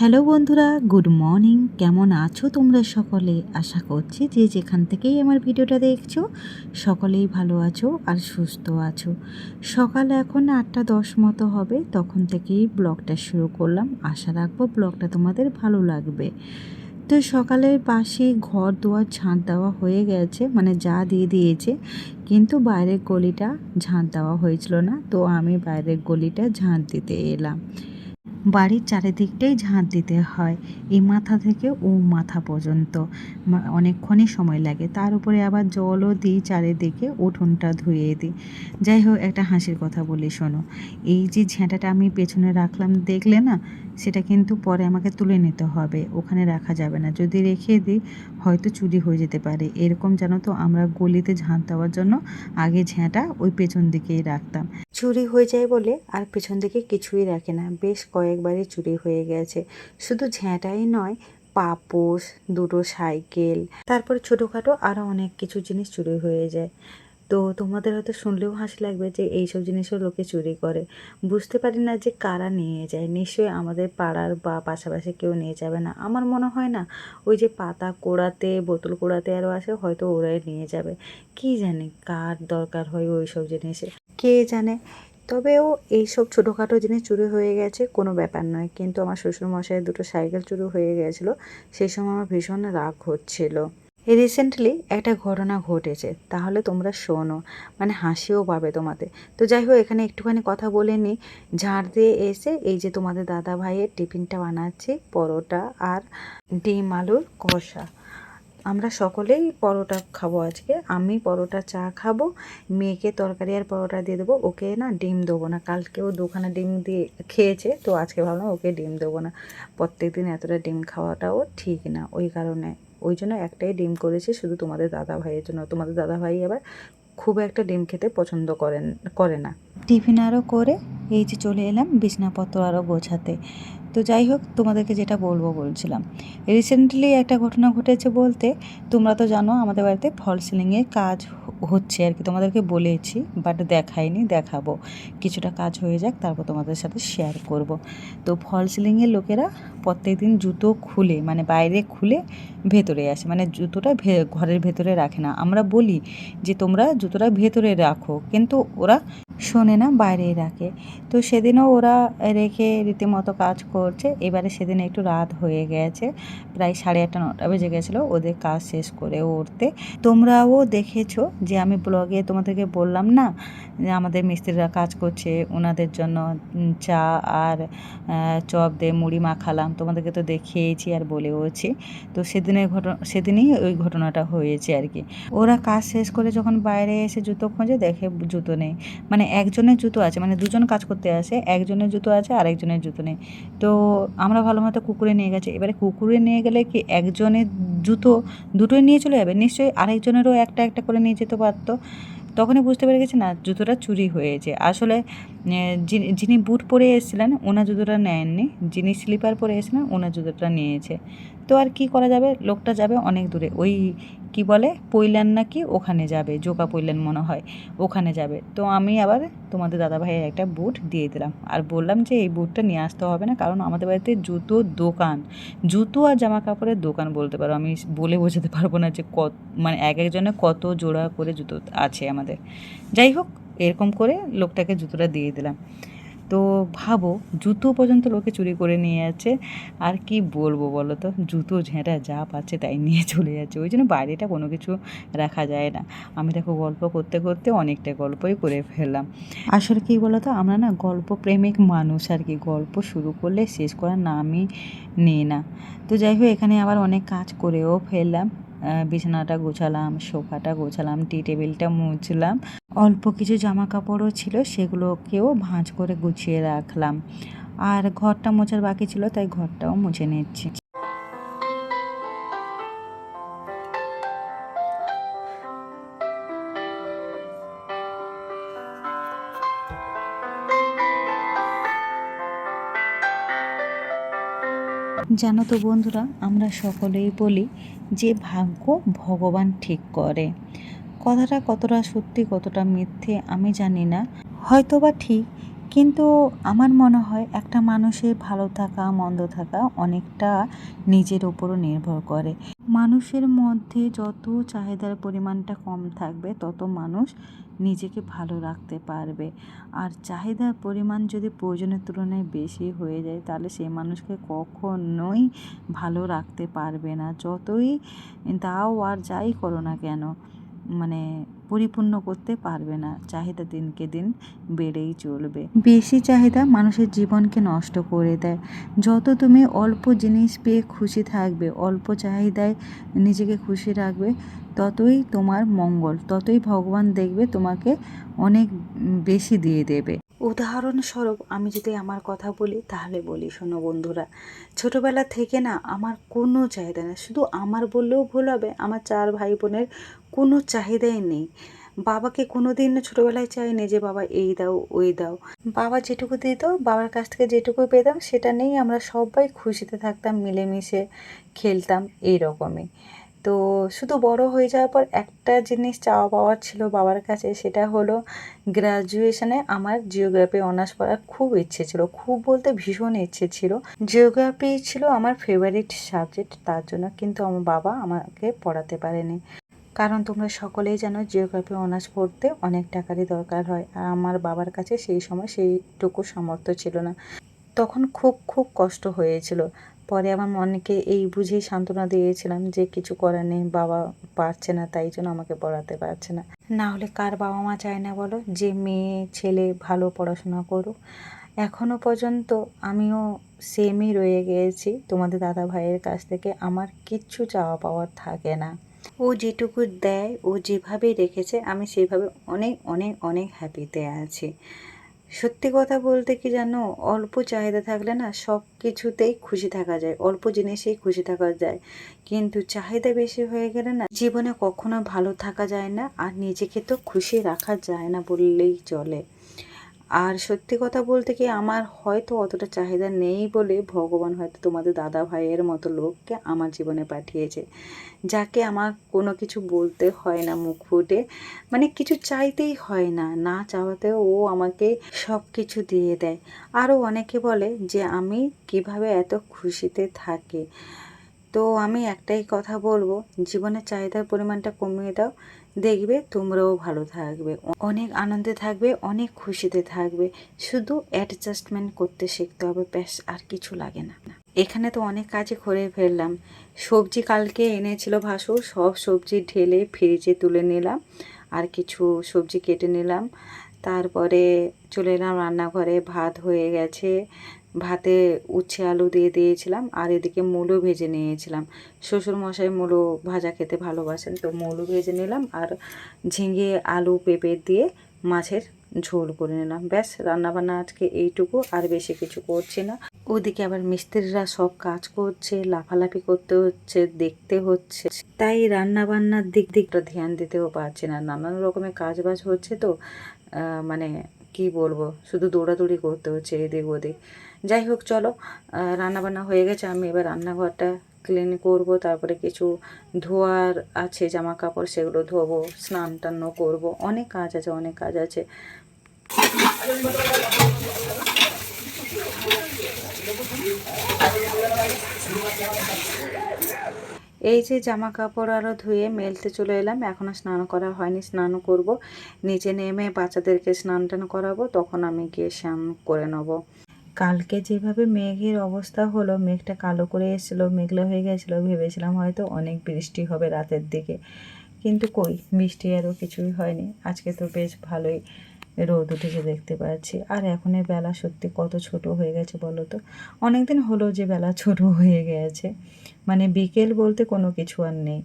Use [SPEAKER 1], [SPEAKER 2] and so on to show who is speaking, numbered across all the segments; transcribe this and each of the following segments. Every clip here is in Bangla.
[SPEAKER 1] হ্যালো বন্ধুরা, গুড মর্নিং। কেমন আছো তোমরা সকলে? আশা করছি যে যেখান থেকেই আমার ভিডিওটা দেখছ, সকলেই ভালো আছো আর সুস্থ আছো। সকাল এখন আটটা দশ মতো হবে, তখন থেকেই ব্লগটা শুরু করলাম। আশা রাখব ব্লগটা তোমাদের ভালো লাগবে। তো সকালের পাশে ঘর দুয়ার ঝাঁট দেওয়া হয়ে গেছে মানে যা দিয়ে দিয়েছে, কিন্তু বাইরের গলিটা ঝাঁট দেওয়া হয়েছিল না, তো আমি বাইরের গলিটা ঝাঁট দিতে এলাম। বাড়ির চারিদিকটাই ঝাঁট দিতে হয়, এই মাথা থেকে ও মাথা পর্যন্ত। অনেকক্ষণই সময় লাগে। তার উপরে আবার জলও দিই চারিদিকে, উঠোনটা ধুয়ে দিই। যাই হোক, একটা হাসির কথা বলি, শোনো। এই যে ঝেঁটাটা আমি পেছনে রাখলাম, দেখলে না, সেটা কিন্তু পরে আমাকে তুলে নিতে হবে। ওখানে রাখা যাবে না। যদি রেখে দিই, হয়তো চুরি হয়ে যেতে পারে। এরকম জানো তো, আমরা গলিতে ঝাঁট দেওয়ার জন্য আগে ঝেঁটা ওই পেছন দিকেই রাখতাম। চুরি হয়ে যায় বলে আর পেছন দিকে কিছুই রাখে না। বেশ কয়েকবারই চুরি হয়ে গেছে। শুধু ঝ্যাঁটাই নয়, পাপোশ, দুটো সাইকেল, তারপরে ছোটোখাটো আরও অনেক কিছু জিনিস চুরি হয়ে যায়। তো তোমাদের হয়তো শুনলেও হাসি লাগবে যে এইসব জিনিসও লোকে চুরি করে। বুঝতে পারি না যে কারা নিয়ে যায়। নিশ্চয়ই আমাদের পাড়ার বা পাশাপাশি কেউ নিয়ে যাবে না। আমার মনে হয় না, ওই যে পাতা কোড়াতে, বোতল কোড়াতে আরও আসে, হয়তো ওরাই নিয়ে যাবে। কি জানে কার দরকার হয় ওই সব জিনিসে। কে জানে তবেও এইসব ছোটোখাটো জিনিস চুরি হয়ে গেছে, কোনো ব্যাপার নয়। কিন্তু আমার শ্বশুরমশাইয়ের দুটো সাইকেল চুরি হয়ে গেছিল, সেই সময় আমার ভীষণ রাগ হচ্ছিল। রিসেন্টলি একটা ঘটনা ঘটেছে, তাহলে তোমরা শোনো মানে হাসিও পাবে তোমাদের তো যাই হোক, এখানে একটুখানি কথা বলে নিই। ঝাড় দিয়ে এসে এই যে তোমাদের দাদা ভাইয়ের টিফিনটা বানাচ্ছি, পরোটা আর ডিম আলুর কষা। আমরা সকলেই পরোটা খাব আজকে। আমি পরোটা চা খাব, মেয়েকে তরকারি আর পরোটা দিয়ে দেবো। ওকে না ডিম দেবো না। কালকেও দুখানা ডিম দিয়ে খেয়েছে, তো আজকে ভাবলাম ওকে ডিম দেবো না। প্রত্যেক দিন এতটা ডিম খাওয়াটাও ঠিক না। ওই কারণে, ওই জন্য একটাই ডিম করেছি, শুধু তোমাদের দাদা ভাইয়ের জন্য। তোমাদের দাদা ভাই আবার খুব একটা ডিম খেতে পছন্দ করেন, করে না। টিফিন আরও করে, এই যে চলে এলাম বিছনাপত্র আরও গোছাতে। তো যাই হোক, তোমাদেরকে যেটা বলব বলছিলাম। রিসেন্টলি একটা ঘটনা ঘটেছে বলতে, তোমরা তো জানো আমাদের বাড়িতে ফল সিলিংয়ের কাজ হচ্ছে আর কি, তোমাদেরকে বলেছি বাট দেখাইনি, দেখাবো। কিছুটা কাজ হয়ে যাক, তারপর তোমাদের সাথে শেয়ার করব। তো ফল সিলিংয়ের লোকেরা প্রত্যেক দিন জুতো খুলে মানে বাইরে খুলে ভেতরে আসে মানে জুতোটা ঘরের ভেতরে রাখে না। আমরা বলি যে, তোমরা জুতোটা ভেতরে রাখো। কিন্তু ওরা শোনে না, বাইরেই রাখে। তো সেদিনও ওরা রেখে রীতিমতো কাজ করছে। এবারে সেদিন একটু রাত হয়ে গেছে, প্রায় সাড়ে আটটা, নটা বেজে গেছিল। ওদের কাজ শেষ করে উঠতে। তোমরাও দেখেছ যে আমি ব্লগে তোমাদেরকে বললাম না, যে আমাদের মিস্ত্রিরা কাজ করছে, ওনাদের জন্য চা আর চপ দিয়ে মুড়ি মাখালাম, তোমাদেরকে তো দেখিয়েছি আর বলেওছি। তো সেদিনের ঘটনা, সেদিনই ওই ঘটনাটা হয়েছে আর কি। ওরা কাজ শেষ করে যখন বাইরে এসে জুতো খোঁজে, দেখে জুতো নেই। মানে একজনের জুতো আছে মানে দুজন কাজ করতে আসে, একজনের জুতো আছে, আরেকজনের জুতো নেই। তো আমরা ভালো মতো কুকুরে নিয়ে গেছি। এবারে কুকুরে নিয়ে গেলে কি একজনের জুতো দুটোই নিয়ে চলে যাবে? নিশ্চয়ই আরেকজনেরও একটা একটা করে নিয়ে যেতে পারতো, তখনই বুঝতে পেরে গেছে, না, জুতোটা চুরি হয়েছে। আসলে যিনি- বুট পরে এসেছিলেন, ওনার জুতোটা নেননি। যিনি স্লিপার পরে এসেছিলেন, ওনার জুতোটা নিয়েছে। তো আর কি করা যাবে? লোকটা যাবে অনেক দূরে। ওই কি বলে? পৈলান নাকি ওখানে যাবে, জোকা পৈলান মনে হয়, ওখানে যাবে। তো আমি আবার তোমাদের দাদা ভাইয়ের একটা বুট দিয়ে দিলাম। আর বললাম যে এই বুটটা নিয়ে আসতে হবে না, কারণ আমাদের বাড়িতে জুতোর দোকান। জুতো আর জামা কাপড়ের দোকান বলতে পারো, আমি বলে বোঝাতে পারব না যে কত মানে এক একজনে কত জোড়া করে জুতো আছে আমাদের। যাই হোক, এরকম করে লোকটাকে জুতোটা দিয়ে দিলাম। তো ভাবো, জুতো পর্যন্ত লোকে চুরি করে নিয়ে যাচ্ছে। আর কি বলব বলো তো? জুতো ঝেঁটা যা পাচ্ছে তাই নিয়ে চলে যাচ্ছে। ওই জন্য বাইরেটা কোনো কিছু রাখা যায় না। আমি দেখো গল্প করতে করতে অনেকটা গল্পই করে ফেললাম। আসলে কি বলো তো? আমরা না গল্প প্রেমিক মানুষ আর কি। গল্প শুরু করলে শেষ করার নামই নেই না। তো যাই হোক, এখানে আবার অনেক কাজ করেও ফেললাম। বিছানাটা গোছালাম, সোফাটা গোছালাম, টি টেবিলটা মুছলাম। অল্প কিছু জামা কাপড়ও ছিল, সেগুলোকেও ভাঁজ করে গুছিয়ে রাখলাম। আর ঘরটা মোছার বাকি ছিল, তাই ঘরটাও মুছে নিচ্ছি। জানো তো বন্ধুরা, আমরা সকলেই বলি যে ভাগ্য ভগবান ঠিক করে। কথাটা কতটা সত্যি, কতটা মিথ্যে আমি জানি না। হয়তোবা ঠিক কিন্তু আমার মনে হয় একটা মানুষের ভালো থাকা, মন্দ থাকা অনেকটা নিজের উপরও নির্ভর করে। মানুষের মধ্যে যত চাহিদার পরিমাণটা কম থাকবে, তত মানুষ নিজেকে ভালো রাখতে পারবে। আর চাহিদার পরিমাণ যদি প্রয়োজনের তুলনায় বেশি হয়ে যায়, তাহলে সেই মানুষকে কখনোই ভালো রাখতে পারবে না। যতই দাও আর যাই করো না কেন মানে পরিপূর্ণ করতে পারবে না। চাহিদা দিনকে দিন বেড়েই চলবে। বেশি চাহিদা মানুষের জীবনকে নষ্ট করে দেয়। যত তুমি অল্প জিনিস পেয়ে খুশি থাকবে অল্প চাহিদায় নিজেকে খুশি রাখবে ততই তোমার মঙ্গল ততই ভগবান দেখবে তোমাকে অনেক বেশি দিয়ে দেবে। উদাহরণস্বরূপ আমি যদি আমার কথা বলি তাহলে বলি শোনো বন্ধুরা ছোটোবেলা থেকে না আমার কোনো চাহিদা না শুধু আমার বললেও ভুল হবে। আমার চার ভাই বোনের কোনো চাহিদাই নেই। বাবাকে কোনো দিন ছোটোবেলায় চাইনি যে, বাবা, এই দাও, ওই দাও। বাবা যেটুকু দিত, বাবার কাছ থেকে যেটুকু পেতাম, সেটা নেই আমরা সবাই খুশিতে থাকতাম, মিলেমিশে খেলতাম এই রকমই তো শুধু বড় হয়ে যাওয়ার পর একটা জিনিস চাওয়া পাওয়ার ছিল বাবার কাছে, সেটা হলো গ্রাজুয়েশনে আমার জিওগ্রাফি অনার্স পড়ার খুব ইচ্ছে ছিল, খুব বলতে ভীষণ ইচ্ছে ছিল। জিওগ্রাফি ছিল আমার ফেভারিট সাবজেক্ট তার জন্য, কিন্তু আমার বাবা আমাকে পড়াতে পারেনি। কারণ তোমরা সকলেই জানো জিওগ্রাফি অনার্স পড়তে অনেক টাকারই দরকার হয়। আর আমার বাবার কাছে সেই সময় সেইটুকু সামর্থ্য ছিল না। তখন খুব খুব কষ্ট হয়েছিল। পরে আমার মনকে এই বুঝেই সান্ত্বনা দিয়েছিলাম যে কিছু করার নেই, বাবা পারছে না, তাই জন্য আমাকে পড়াতে পারছে না। না হলে কার বাবা মা চায় না বলো? যে মেয়ে, ছেলে ভালো পড়াশোনা করুক। এখনও পর্যন্ত আমিও সেমই রয়ে গিয়েছি তোমাদের দাদা ভাইয়ের কাছ থেকে আমার কিচ্ছু চাওয়া পাওয়ার থাকে না। ও যেটুকু দেয়, ও যেভাবে রেখেছে, আমি সেভাবে অনেক অনেক অনেক হ্যাপিতে আছি। সত্যি কথা বলতে কি জানো, অল্প চাহিদা থাকলে না সব কিছুতেই খুশি থাকা যায়, অল্প জিনিসেই খুশি থাকা যায়। কিন্তু চাহিদা বেশি হয়ে গেলে না জীবনে কখনো ভালো থাকা যায় না, আর নিজেকে তো খুশি রাখা যায় না বললেই চলে। আর সত্যি কথা বলতে কি আমার হয়তো অতটা চাহিদা নেই বলে ভগবান হয়তো তোমাদের দাদা ভাইয়ের মতো লোককে আমার জীবনে পাঠিয়েছে। যাকে আমার কোনো কিছু বলতে হয় না, মুখ ফুটে মানে কিছু চাইতেই হয় না না চাওয়াতেও ও আমাকে সব কিছু দিয়ে দেয়। আরও অনেকে বলে যে আমি কীভাবে এত খুশিতে থাকি। তো আমি একটাই কথা বলব, জীবনের চাহিদার পরিমাণটা কমিয়ে দাও দেখবে তোমরাও ভালো থাকবে। অনেক আনন্দে থাকবে, অনেক খুশিতে থাকবে। শুধু অ্যাডজাস্টমেন্ট করতে শিখতে হবে, ব্যাস, আর কিছু লাগে না। এখানে তো অনেক কাজই করে ফেললাম। সবজি কালকে এনেছিল ভাসুর সব সবজি ঢেলে ফ্রিজে তুলে নিলাম, আর কিছু সবজি কেটে নিলাম। তারপরে চলে এলাম রান্নাঘরে, ভাত হয়ে গেছে। ভাতে উচ্ছে আলু দিয়ে দিয়েছিলাম আর এদিকে মূলো ভেজে নিয়েছিলাম। শ্বশুরমশাই মূলো ভাজা খেতে ভালোবাসেন, তো মূলো ভেজে নিলাম আর ঝিঙে, আলু, পেঁপে দিয়ে মাছের ঝোল করে নিলাম। ব্যাস, রান্নাবান্না আজকে এইটুকু, আর বেশি কিছু করছি না। ওদিকে আবার মিস্ত্রিরা সব কাজ করছে, লাফালাফি করতে হচ্ছে, দেখতে হচ্ছে। তাই রান্নাবান্নার দিক দিকটা ধ্যান দিতেও পারছে না। নানান রকমের কাজ বাজ হচ্ছে তো মানে কি বলব? শুধু দৌড়াদৌড়ি করতে হচ্ছে এদিক ওদিক। যাই হোক, চলো রান্নাবান্না হয়ে গেছে, আমি এবার রান্নাঘরটা ক্লিন করব, তারপরে কিছু ধোয়ার আছে জামা কাপড় সেগুলো ধোবো, স্নান টান্ন করব। অনেক কাজ আছে, অনেক কাজ আছে। এই যে জামা কাপড় আরও ধুয়ে মেলতে চলে এলাম এখনও স্নান করা হয়নি, স্নান করব। নিচে নেমে বাচ্চাদেরকে স্নান টান করাবো, তখন আমি গিয়ে স্নান করে নেব। কালকে যেভাবে মেঘের অবস্থা হলো, মেঘটা কালো করে এসেছিল, মেঘলা হয়ে গেছিল, ভেবেছিলাম হয়তো অনেক বৃষ্টি হবে রাতের দিকে। কিন্তু কই, বৃষ্টি আরও কিছুই হয়নি। আজকে তো বেশ ভালোই রোদ উঠেছে দেখতে পাচ্ছি। আর এখনের বেলা সত্যি কত ছোট হয়ে গেছে বলো তো? অনেক দিন হলো যে বেলা ছোট হয়ে গেছে। মানে বিকেল বলতে কোনো কিছু আর নেই।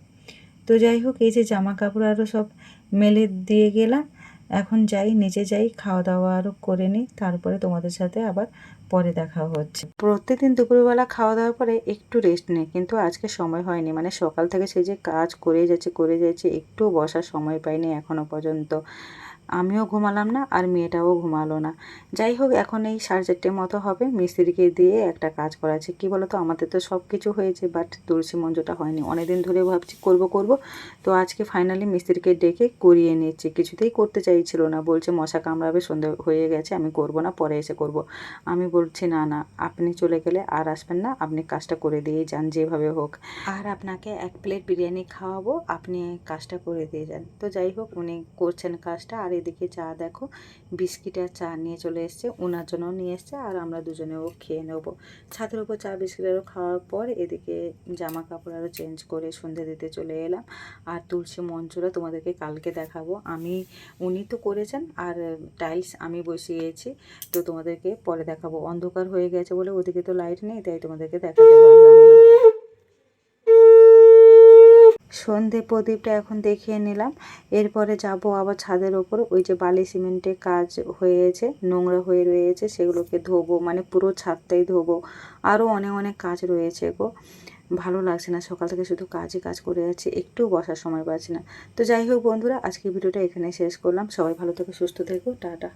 [SPEAKER 1] তো যাই হোক, এই যে জামা কাপড় আরও সব মেলে দিয়ে গেলাম। এখন যাই, নিচে যাই খাওয়া দাওয়া আরও করে নিই। তারপরে তোমাদের সাথে আবার পরে দেখা হচ্ছে। প্রত্যেকদিন দুপুরবেলা খাওয়া দাওয়ার পরে একটু রেস্ট নেই, কিন্তু আজকে সময় হয়নি। মানে সকাল থেকে সে যে কাজ করে যাচ্ছে করে যাচ্ছে একটু বসার সময় পাইনি এখনও পর্যন্ত। আমিও ঘুমালাম না আর মেয়েটাও ঘুমালো না। যাই হোক, এখন এই সাড়ে চারটের মতো হবে। মিস্ত্রিকে দিয়ে একটা কাজ করাচ্ছে কি বলো তো আমাদের তো সব কিছু হয়েছে বাট তুলসী মঞ্জটা হয়নি। অনেকদিন ধরে ভাবছি করব করব। তো আজকে ফাইনালি মিস্ত্রিকে ডেকে করিয়ে নিচ্ছি। কিছুতেই করতে চাইছিল না। বলছে, মশা কামড়াবে, সন্ধে হয়ে গেছে, আমি করব না, পরে এসে করব। আমি বলছি, না না, আপনি চলে গেলে আর আসবেন না। আপনি কাজটা করে দিয়ে যান, যেভাবে হোক। আর আপনাকে এক প্লেট বিরিয়ানি খাওয়াবো, আপনি কাজটা করে দিয়ে যান। তো যাই হোক, উনি করছেন কাজটা। আর এদিকে চা দেখো। বিস্কিট আর চা নিয়ে চলে এসছে ওনার জন্য নিয়ে এসছে আর আমরা দুজনেও খেয়ে নেব। ছাদের উপর চা, বিস্কিট আরও খাওয়ার পর এদিকে জামা কাপড় আরও চেঞ্জ করে সন্ধে দিতে চলে এলাম। আর তুলসী মঞ্চটা তোমাদেরকে কালকে দেখাবো। আমি, উনি তো করেছেন আর টাইলস আমি বসিয়েছি, তো তোমাদেরকে পরে দেখাবো। অন্ধকার হয়ে গেছে বলে ওদিকে তো লাইট নেই, তাই তোমাদেরকে দেখাতে পারলাম না। সন্ধে প্রদীপটা এখন দেখিয়ে নিলাম। এরপরে যাব আবার ছাদের ওপর। ওই যে বালি সিমেন্টের কাজ হয়েছে, নোংরা হয়ে রয়েছে, সেগুলোকে ধোবো মানে পুরো ছাদটাই ধোবো। আরও অনেক অনেক কাজ রয়েছে গো। ভালো লাগছে না, সকাল থেকে শুধু কাজই কাজ করে যাচ্ছি, একটু বসার সময় পাচ্ছি না। তো যাই হোক বন্ধুরা আজকে ভিডিওটা এখানে শেষ করলাম। সবাই ভালো থেকে, সুস্থ থেকো, টাটা।